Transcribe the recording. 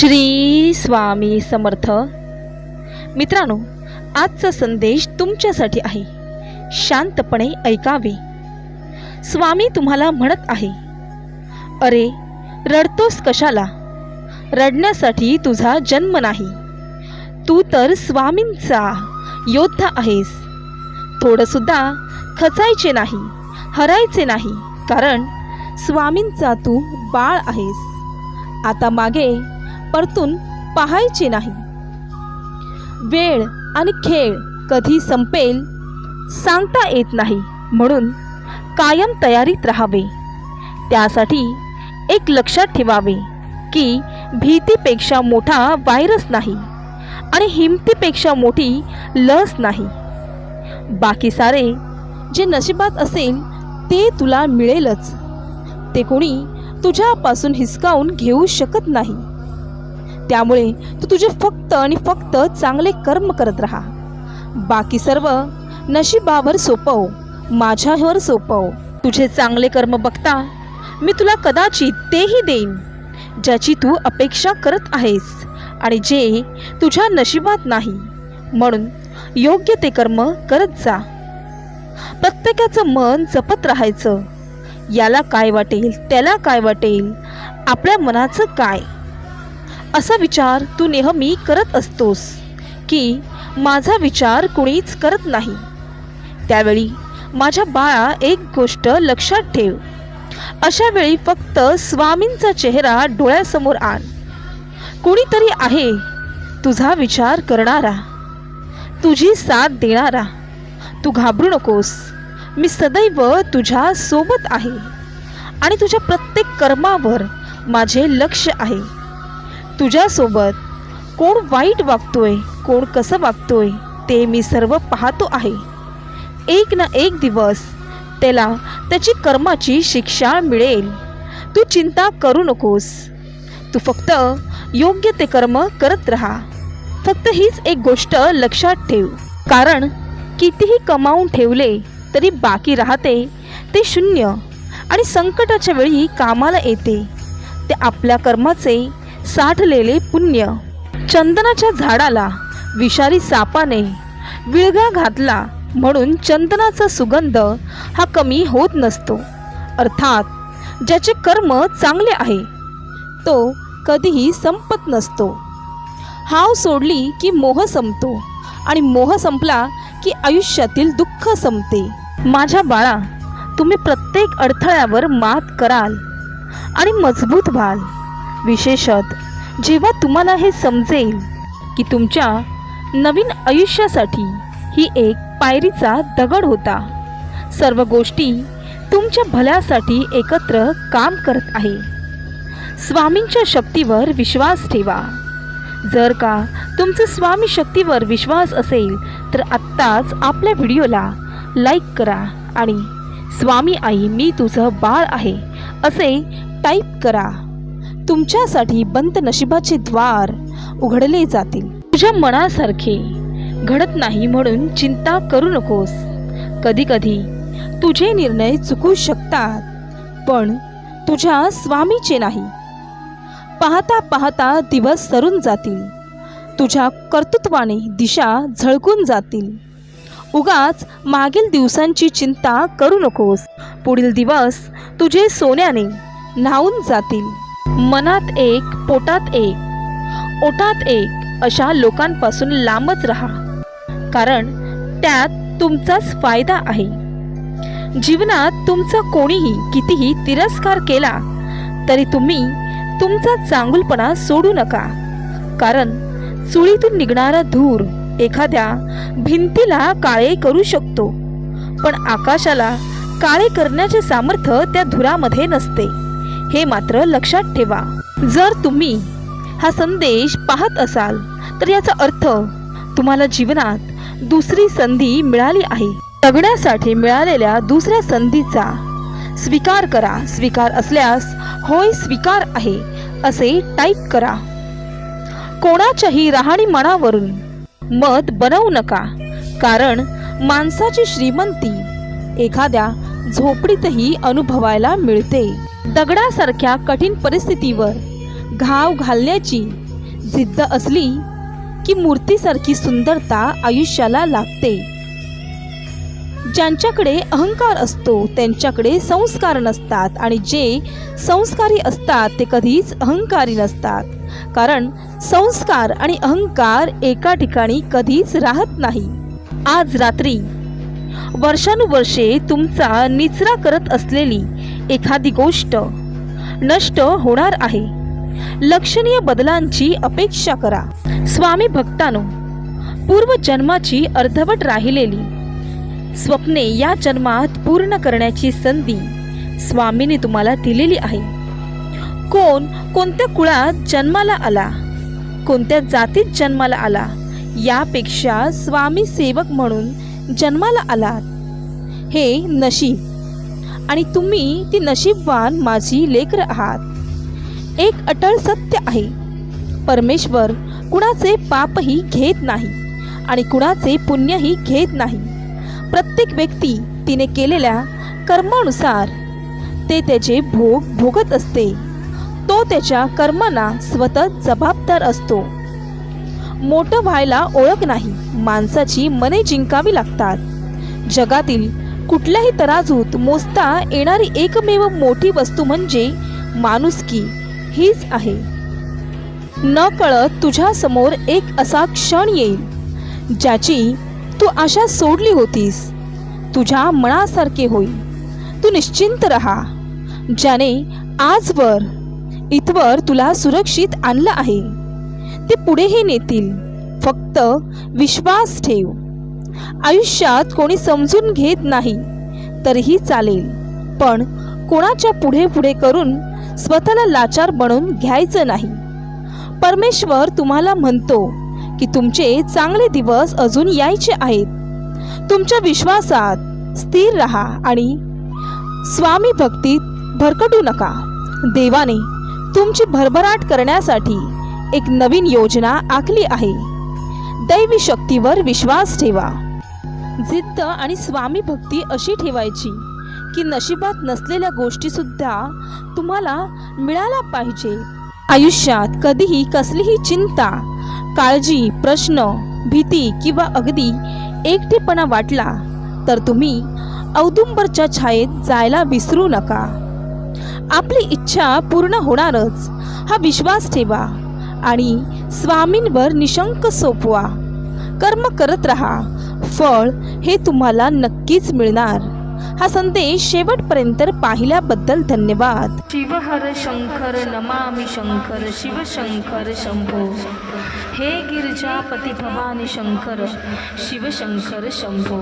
श्री स्वामी समर्थ. मित्रांनो आजचा संदेश तुमच्यासाठी आहे. शांतपणे ऐकावे. स्वामी तुम्हाला म्हणत आहे अरे रडतोस कशाला? रडण्यासाठी तुझा जन्म नाही. तू तर स्वामींचा योद्धा आहेस. थोडंसुद्धा खचायचे नाही हरायचे नाही कारण स्वामींचा तू बाळ आहेस. आता मागे परतून पाहायचे नाही. वेळ आणि खेळ कधी संपेल सांगता येत नाही. म्हणून कायम तयारीत राहावे. त्यासाठी एक लक्षात ठेवावे की भीतीपेक्षा मोठा व्हायरस नाही आणि हिमतीपेक्षा मोठी लस नाही. बाकी सारे जे नशिबात असेल ते तुला मिळेलच. ते कोणी तुझ्यापासून हिसकावून घेऊ शकत नाही. त्यामुळे तू तुझे फक्त आणि फक्त चांगले कर्म करत राहा. बाकी सर्व नशिबावर सोपव माझ्यावर सोपव. तुझे चांगले कर्म बघता मी तुला कदाचित तेही देईन ज्याची तू अपेक्षा करत आहेस आणि जे तुझ्या नशिबात नाही. म्हणून योग्य ते कर्म करत जा. प्रत्येकाचं मन जपत राहायचं. याला काय वाटेल त्याला काय वाटेल आपल्या मनाचं काय? असा विचार तू नेहमी करत असतोस की माझा विचार कुणीच करत नाही. त्यावेळी माझ्या बाळा एक गोष्ट लक्षात ठेव. अशा वेळी फक्त स्वामींचा चेहरा डोळ्यासमोर आण. कुणीतरी आहे तुझा विचार करणारा. तुझी साथ देणारा. तू घाबरू नकोस. मी सदैव तुझ्या सोबत आहे. आणि तुझ्या प्रत्येक कर्मावर माझे लक्ष आहे. तुझ्यासोबत. कोण वाईट वागतोय कोण कसं वागतोय ते मी सर्व पाहतो आहे. एक ना एक दिवस त्याला त्याची कर्माची शिक्षा मिळेल. तू चिंता करू नकोस. तू फक्त योग्य ते कर्म करत राहा. फक्त हीच एक गोष्ट लक्षात ठेव. कारण कितीही कमावून ठेवले तरी बाकी राहते ते शून्य. आणि संकटाच्या वेळी कामाला येते. ते आपल्या कर्माचे साठलेले पुण्य. चंदनाच्या झाडाला विषारी सापाने विळगा घातला म्हणून चंदनाचा सुगंध हा कमी होत नसतो. अर्थात ज्याचे कर्म चांगले आहे तो कधीही संपत नसतो. हाव सोडली की मोह संपतो आणि मोह संपला की आयुष्यातील दुःख संपते. माझ्या बाळा तुम्ही प्रत्येक अडथळ्यावर मात कराल आणि मजबूत व्हाल. विशेषत जेव्हा तुम्हाला हे समजेल की तुमच्या नवीन आयुष्यासाठी ही एक पायरीचा दगड होता सर्व गोष्टी तुमच्या भल्यासाठी एकत्र काम करत आहे. स्वामींच्या शक्तीवर विश्वास ठेवा. जर का तुमचं स्वामी शक्तीवर विश्वास असेल तर आत्ताच आपल्या व्हिडिओला लाईक करा आणि स्वामी आई मी तुझं बाळ आहे असे टाईप करा. तुमच्यासाठी बंत नशिबाचे द्वार उघडले जातील. तुझ्या मनासारखे घडत नाही म्हणून चिंता करू नकोस. कधीकधी तुझे निर्णय चुकू शकतात पण तुझ्या स्वामीचे नाही. पाहता पाहता दिवस सरून जातील. तुझ्या कर्तृत्वाने दिशा झळकून जातील. उगाच मागील दिवसांची चिंता करू नकोस. पुढील दिवस तुझे सोन्याने न्हावून जातील. मनात एक पोटात एक. ओटात एक अशा लोकांपासून लांबच राहा. कारण त्यात तुमचाच फायदा आहे. जीवनात तुमचा कोणीही कितीही तिरस्कार केला तरी तुम्ही तुमचा चांगुलपणा सोडू नका. कारण चुळीतून निघणारा धूर एखाद्या भिंतीला काळे करू शकतो पण आकाशाला काळे करण्याचे सामर्थ्य त्या धुरामध्ये नसते. हे मात्र लक्षात ठेवा. जर तुम्ही हा संदेश पाहत असाल तर याचा अर्थ तुम्हाला जीवनात दुसरी संधी मिळाली आहे. जगण्यासाठी मिळालेल्या दुसऱ्या संधीचा स्वीकार करा. स्वीकार असल्यास होय स्वीकार आहे असे टाईप करा. कोणाच्याही राहणीमानावरून मत बनवू नका कारण माणसाची श्रीमंती एखाद्या झोपडीतही अनुभवायला मिळते. दगडासारख्या कठीण परिस्थितीवर घाव घालण्याची जिद्द असली की मूर्तीसारखी सुंदरता आयुष्याला लागते. ज्यांच्याकडे अहंकार असतो त्यांच्याकडे संस्कार नसतात आणि जे संस्कारी असतात ते कधीच अहंकारी नसतात. कारण संस्कार आणि अहंकार एका ठिकाणी कधीच राहत नाही. आज रात्री वर्षानुवर्षे तुमचा निचरा करत असलेली एखादी गोष्ट नष्ट होणार आहे. लक्षणीय बदलांची अपेक्षा करा. स्वामी भक्तानो पूर्वजन्माची अर्धवट राहिलेली. स्वप्ने या जन्मात पूर्ण करण्याची संधी स्वामीने तुम्हाला दिलेली आहे. कोण कोणत्या कुळात जन्माला आला कोणत्या जातीत जन्माला आला यापेक्षा स्वामी सेवक म्हणून जन्माला आलात. हे नशीब. आणि तुम्ही ती नशीबवान माझी लेकर आहात. एक अटळ सत्य आहे. परमेश्वर कुणाचे पापही घेत नाही आणि कुणाचे पुण्यही घेत नाही. प्रत्येक व्यक्ती तिने केलेल्या कर्मानुसार ते त्याचे भोग भोगत असते. तो त्याच्या कर्मांना स्वतः जबाबदार असतो. मोठं व्हायला ओळख नाही. माणसाची मने जिंकावी लागतात. जगातील कुठल्याही तराजूत मोजता येणारी एकमेव मोठी वस्तू म्हणजे माणुसकी. हीच आहे. न कळत तुझ्या समोर एक असा क्षण येईल ज्याची तू आशा सोडली होतीस. तुझ्या मनासारखे होईल. तू निश्चिंत रहा. ज्याने आजवर इथवर तुला सुरक्षित आणलं आहे. ते पुढेही नेतील. फक्त विश्वास ठेव. आयुष्यात कोणी समजून घेत नाही तरीही चालेल. पण कोणाच्या पुढे पुढे करून स्वतःला लाचार बनवून घ्यायचं नाही. परमेश्वर तुम्हाला म्हणतो की तुमचे चांगले दिवस अजून यायचे आहेत. तुमच्या विश्वासात स्थिर राहा आणि स्वामी भक्तीत भरकटू नका. देवाने तुमची भरभराट करण्यासाठी एक नवीन योजना आखली आहे. दैवी शक्तीवर विश्वास ठेवा. जिद्द आणि स्वामी भक्ती अशी ठेवायची की नशिबात नसलेल्या गोष्टी सुद्धा तुम्हाला मिळाल्या पाहिजे. आयुष्यात कधीही कसलीही चिंता काळजी प्रश्न भीती किंवा अगदी एकटेपणा वाटला तर तुम्ही औदुंबरच्या छायेत जायला विसरू नका. आपली इच्छा पूर्ण होणारच हा विश्वास ठेवा आणि स्वामींवर निशंक सोपवा. कर्म करत राहा फळ हे तुम्हाला नक्कीच मिळणार. हा संदेश शेवटपर्यंत पाहिल्याबद्दल धन्यवाद. शिव हर शंकर नमामि शंकर शिव शंकर शंभो. हे गिरिजापती भवानी शंकर शिव शंकर शंभो.